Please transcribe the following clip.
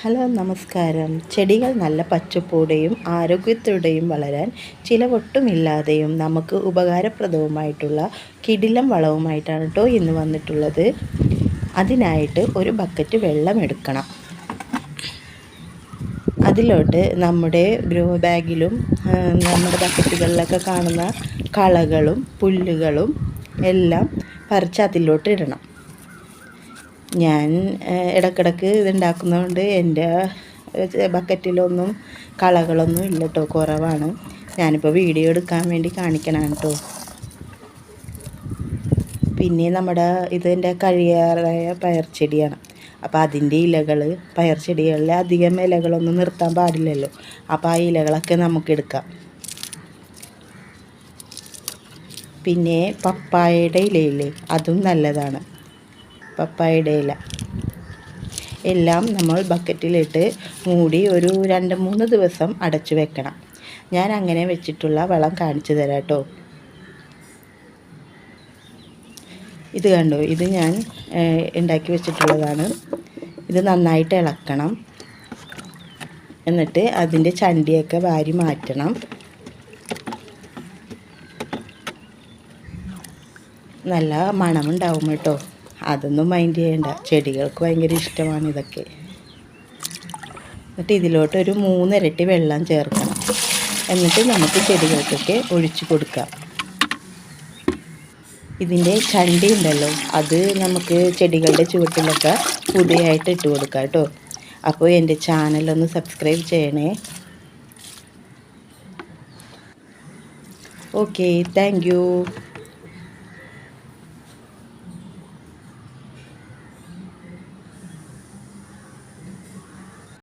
Hello നമസ്കാരം. ചെടികൾ നല്ല പച്ചപ്പോടെയും ആരോഗ്യത്തോടെയും വളരാൻ ചിലവൊട്ടുമില്ലാതെയും നമുക്ക് ഉപകാരപ്രദവുമായിട്ടുള്ള കിടിലം വളവുമായിട്ടാണ് കേട്ടോ ഇന്ന് വന്നിട്ടുള്ളത്. അതിനായിട്ട് ഒരു ബക്കറ്റ് വെള്ളം എടുക്കണം. അതിലോട്ട് നമ്മുടെ ഗ്രോ ബാഗിലും നമ്മുടെ ബക്കറ്റുകളിലൊക്കെ കാണുന്ന കളകളും പുല്ലുകളും എല്ലാം പറിച്ച് അതിലോട്ട് ഇടണം. ഞാൻ ഇടക്കിടക്ക് ഇതുണ്ടാക്കുന്നതുകൊണ്ട് എന്റെ ബക്കറ്റിലൊന്നും കളകളൊന്നും ഇല്ല കേട്ടോ കുറവാണ്. ഞാനിപ്പോൾ വീഡിയോ എടുക്കാൻ വേണ്ടി കാണിക്കണതാണ് കേട്ടോ പിന്നെ നമ്മുടെ ഇതിന്റെ കഴിയാറായ പയർച്ചെടിയാണ് അപ്പോൾ അതിന്റെ ഇലകൾ പയർച്ചെടികളിൽ അധികം ഇലകളൊന്നും നിർത്താൻ പാടില്ലല്ലോ. അപ്പോൾ ആ ഇലകളൊക്കെ നമുക്ക് എടുക്കാം. പിന്നെ പപ്പായയുടെ ഇലയില്ലേ അതും നല്ലതാണ്. പപ്പായയുടെ ഇല. എല്ലാം നമ്മൾ ബക്കറ്റിലിട്ട് മൂടി ഒരു രണ്ട് മൂന്ന് ദിവസം അടച്ചു വെക്കണം. ഞാൻ അങ്ങനെ വെച്ചിട്ടുള്ള വളം കാണിച്ചു തരാം കേട്ടോ. ഇത് കണ്ടു? ഇത് ഞാൻ ഉണ്ടാക്കി വെച്ചിട്ടുള്ളതാണ്. ഇത് നന്നായിട്ട് ഇളക്കണം. എന്നിട്ട് അതിന്റെ ചണ്ടിയൊക്കെ വാരി മാറ്റണം. നല്ല മണമുണ്ടാവും കേട്ടോ. അതൊന്നും മൈൻഡ് ചെയ്യണ്ട. ചെടികൾക്ക് ഭയങ്കര ഇഷ്ടമാണ് ഇതൊക്കെ. എന്നിട്ട് ഇതിലോട്ട് ഒരു മൂന്നിരട്ടി വെള്ളം ചേർക്കണം. എന്നിട്ട് നമുക്ക് ചെടികൾക്കൊക്കെ ഒഴിച്ചു കൊടുക്കാം. ഇതിന്റെ ചണ്ടി ഉണ്ടല്ലോ അത് നമുക്ക് ചെടികളുടെ ചുവട്ടിലൊക്കെ പുതിയായിട്ട് ഇട്ട് കൊടുക്കാം കേട്ടോ. അപ്പോൾ എന്റെ ചാനലൊന്ന് സബ്സ്ക്രൈബ് ചെയ്യണേ. Okay thank